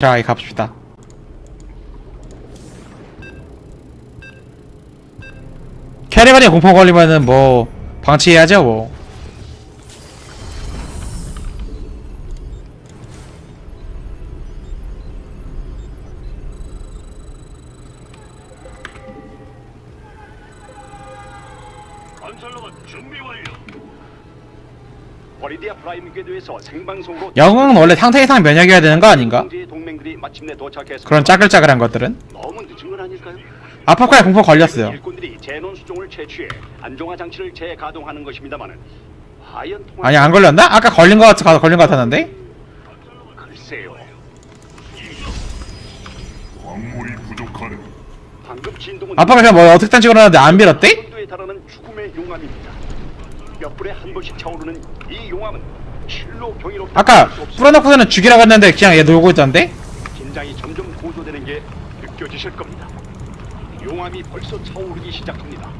자, 갑시다. 캐리건이 공포 걸리면은 뭐 방치해야죠 뭐. 건설로봇 준비 완료. 버리디아 프라임 궤도에서 생방송으로 영웅은 원래 상태 이상 면역이어야 되는 거 아닌가? 형제의 동맹들이 마침내 도착했습니다. 그런 짜글짜글한 것들은 너무 늦은 건 아닐까요? 아파크에 공포 걸렸어요. 일꾼들이 제논 수종을 채취해 안정화 장치를 재가동하는 것입니다만은 과연 통할 아니 안 걸렸나? 아까 걸린 거 같, 걸린 거 같았는데? 글쎄요. 광물이 부족하네. 방금 진동은 아빠가 그냥 뭐 어떻게 단지 걸었는데 안 밀었대? 달하는 죽음의 용암입니다. 몇 분에 한 번씩 차오르는 이 용암은 실로 경이롭다. 아까. 뿌려놓고서는 죽이라고 했는데 그냥 얘 놀고 있던데? 긴장이 점점 고조되는 게 느껴지실 겁니다. 용암이 벌써 차오르기 시작합니다.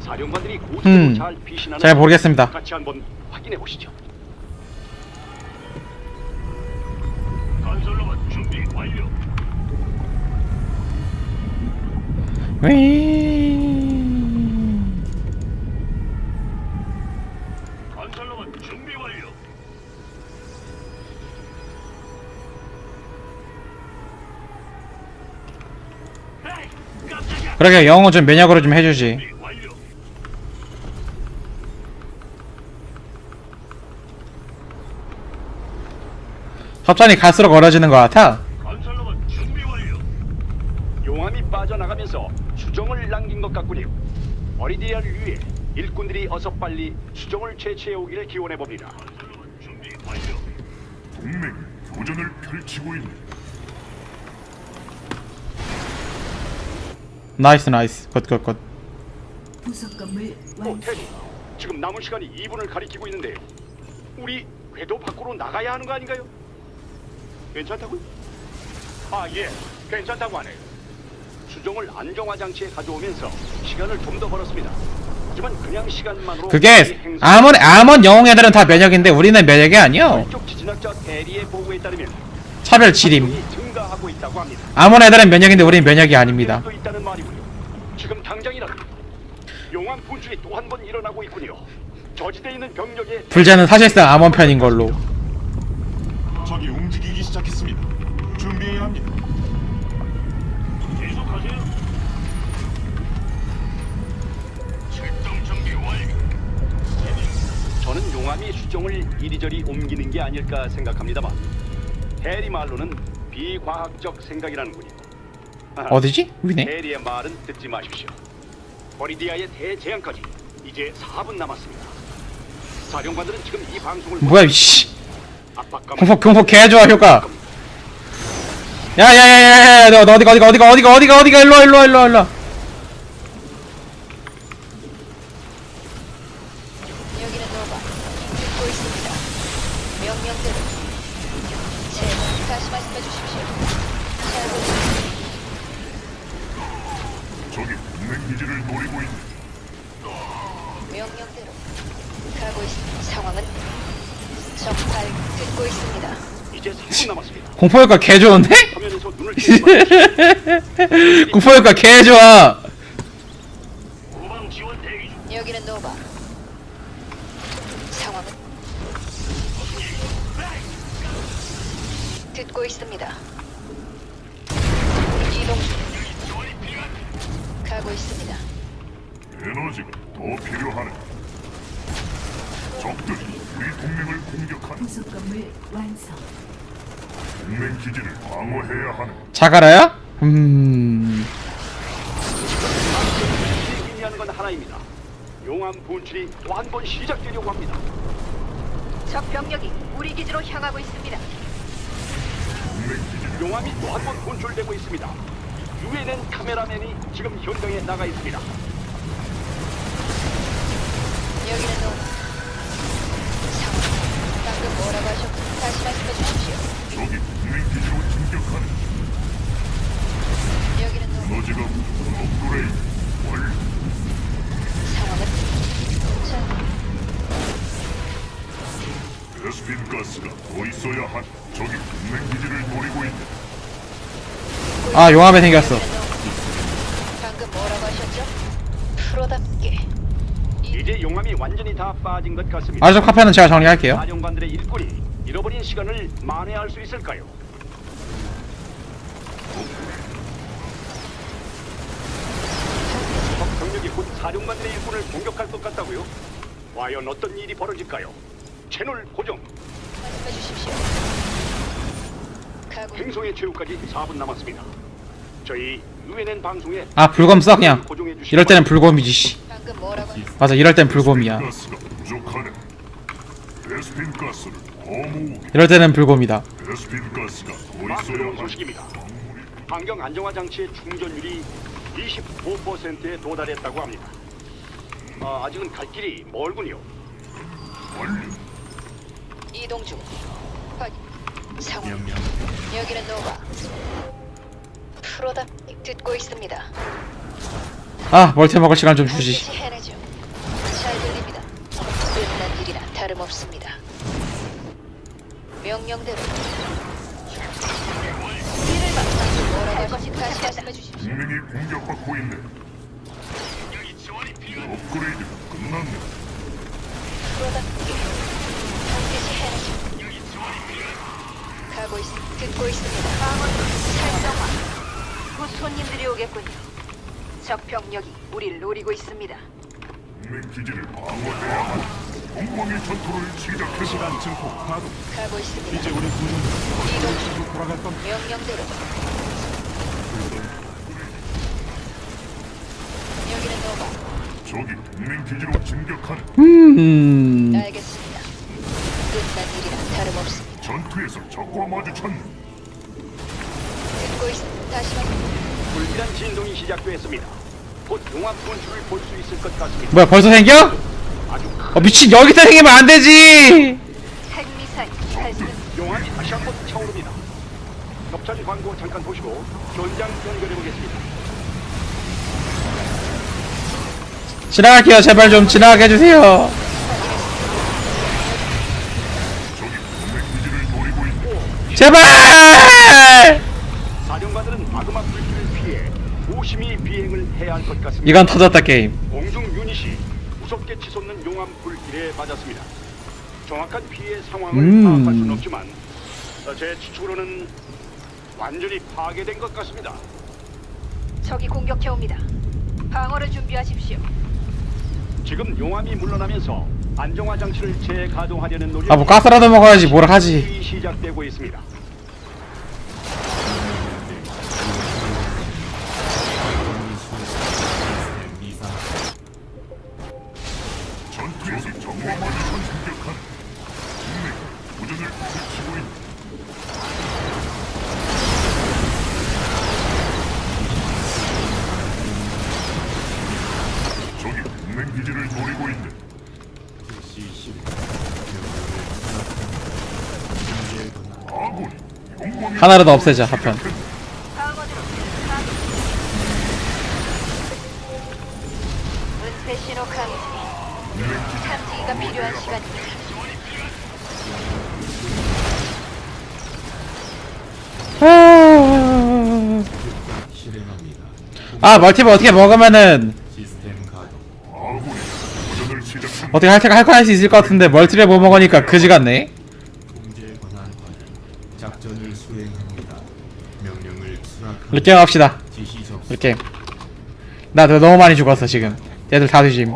사령관들이 고스로 음, 잘 비신하는 잘 모르겠습니다. 같이 한번 확인해 보시죠. 건설로봇 준비 완료. 건 그러게 영웅은 좀 면역으로 좀 해주지. 협찬이 갈수록 어려지는 것 같아. 건설로봇 준비 완료. 용암이 빠져나가면서 수정을 남긴 것 같군요. 어리디아를 위해 일꾼들이 어서 빨리 수정을 채취해 오기를 기원해 봅니다. 건설로봇 준비 완료. 동맹 교전을 펼치고 있네. 나이스 나이스. 굿굿굿. 부속 건물 오, 완성. 테리. 지금 남은 시간이 2분을 가리키고 있는데 우리 궤도 밖으로 나가야 하는 거 아닌가요? 괜찮다고요? 아, 예. 괜찮다고 하네요. 수정을 안정화 장치에 가져오면서 시간을 좀 더 벌었습니다. 하지만 그냥 시간만으로 그게 행성- 아몬 아몬 영웅 애들은 다 면역인데 우리는 면역이 아니요. 쪽 지진학자 대리의 보고에 따르면 차별 증가하고 있다고 합니다. 아몬 애들은 면역인데 우리는 면역이 아닙니다. 또. 지금 당장이라도 용암 분출이 또 한 번 일어나고 있군요. 저지대 있는 병력에 불자는 사실상 아몬 편인 걸로. 적이 움직이기 시작했습니다. 준비해야 합니다. 계속하세요. 출동 준비 완료. 저는 용암이 수정을 이리저리 옮기는 게 아닐까 생각합니다만 해리 말로는 비과학적 생각이라는군요. 어디지? 위네. 해리의 말은 듣지 마십시오. 버리디아의 대재앙까지 이제 4분 남았습니다. 사령관들은 지금 이 방송을 뭐야 이씨. 압박감 공포 공포 개 좋아 효과. 야야야야야 너, 너 어디가 어디가 어디가 어디가 어디가 어디가 일로 와 일로 와 일로 와 일로. 와. 여기는 노바. 듣고 있습니다. 명령대로. 제발 다시 말씀해 주십시오. 잘보 동맹 기지를 노리고 있네. 명령대로. 가고 있습니다. 상황은 적발 듣고 있습니다. 이제 3분 남았습니다. 공포 효과 개 좋은데? 화면에서 눈을 떼지 마십시오. 공포 효과 개 좋아. 후방 지원 대기 중. 여기는 노바. 상황은 듣고 있습니다. 이동 중. 가고 있습니다. 에너지가 더 필요하네. 적들이 우리 동맹을 공격하는 부속 건물 완성. 동맹 기지를 방어해야 하네. 자가라야? 음. 의미하는 건 하나입니다. 용암 분출이 또 한 번 시작되려고 합니다. 적 병력이 우리 기지로 향하고 있습니다. 동맹 기지를 용암이 또 한 번 분출되고 있습니다. 유엔엔 카메라맨이 지금 현장에 나가 있습니다. 여기는 노바. 상황. 방금 뭐라고 하셨고 다시 말씀해 주십시오. 적이 동맹 기지로 진격하네. 여기는 노바. 에너지가 업그레이드 완료. 상황은 자, 베스핀 가스가 더 있어야 한 적이 동맹 기지를 노리고 있네. 아 용암에 생겼어 방금 뭐라고 하셨죠? 프로답게 이제 용암이 완전히 다 빠진 것 같습니다. 아저 카페는 제가 정리할게요 사령관들의 일꾼이 잃어버린 시간을 만회할 수 있을까요? 적 병력이 곧 사령관들의 일꾼을 공격할 것 같다고요? 과연 어떤 일이 벌어질까요? 채널 고정. 말씀해 주십시오. 가고 행성의 최후까지 4분 남았습니다. 저희 UNN 방송에 아 불검 써 그냥 고정해 이럴 때는 불검이지 씨 방금 뭐라고 하셨- 맞아 이럴 땐 불검이야 가스가 부족하네. 베스핀 가스를 더 모으게. 이럴 때는 불검이다 베스핀 가스가 더 있어야 마크로 한다. 소식입니다. 환경 안정화 장치의 충전율이 25%에 도달했다고 합니다. 아, 아직은 갈 길이 멀군요. 완료. 이동 중. 확인. 상황. 여기는 노바. 프로답게 듣고 있습니다. 아 멀티 먹을 시간 좀 주지 반드시 해내죠. 잘 들립니다. 끝난 일이나 다름없습니다. 명령대로. 방금 뭐라고 할 것이 다시 말씀해 주십시오. 동맹이 공격받고 있네. 업그레이드가 끝났네. 프로답게 반드시 해내죠. 가고 있, 듣고 있습니다. 방어드로 살성화. 곧 손님들이 오겠군요. 적 병력이 우리를 노리고 있습니다. 동맹 기지를 방어해야 한다. 공방의 전투를 시작해. 시간 증폭 가동. 가고 있습니다. 이제 우리 이동 중. 돌아갈 겁니다. 명령대로. 여기는 노바. 적이 동맹 기지로 진격하는 음 알겠습니다. 끝난 일이라 다름없습니다. 전투에서 적과 마주쳤네. 듣고 있. 다시 말. 불길한 진동이 시작됐습니다. 곧 용암 분출을 볼 수 있을 것 같습니다. 뭐야 벌써 생겨? 아주 어 미친 여기서 생기면 안 되지 핵미사일 발사. 용암이 다시 한 번 차오릅니다. 협찬 광고 잠깐 보시고 현장 연결해 보겠습니다. 지나갈게요 제발 좀 지나가게 해주세요 제발 사령관들은 마그마 불길을 피해 조심히 비행을 해야 할 것 같습니다. 이건 터졌다 게임 공중 유닛이 무섭게 치솟는 용암 불길에 맞았습니다. 정확한 피해 상황을 음. 파악할 수는 없지만 어, 제 추측으로는 완전히 파괴된 것 같습니다. 적이 공격해 옵니다. 방어를 준비하십시오. 지금 용암이 물러나면서 안정화 장치를 재가동하려는 노력이 아뭐 가스라도 먹어야지 뭘 하지 시작되고 있습니다. 노리고 있네. 아군이 영광의 하나라도 없애자 하편 방어드로 은폐 신호 감지. 감지기가 필요한 시간입니다. 아 멀티버 어떻게 먹으면은 아군이 도전을 시작한 어떻게 할 테가 할거 할 수 있을 것 같은데 멀티를 못 먹으니까 그지 같네. 이렇게 합시다. 이렇게. 나 너무 많이 죽었어 지금. 얘들 다 뒤짐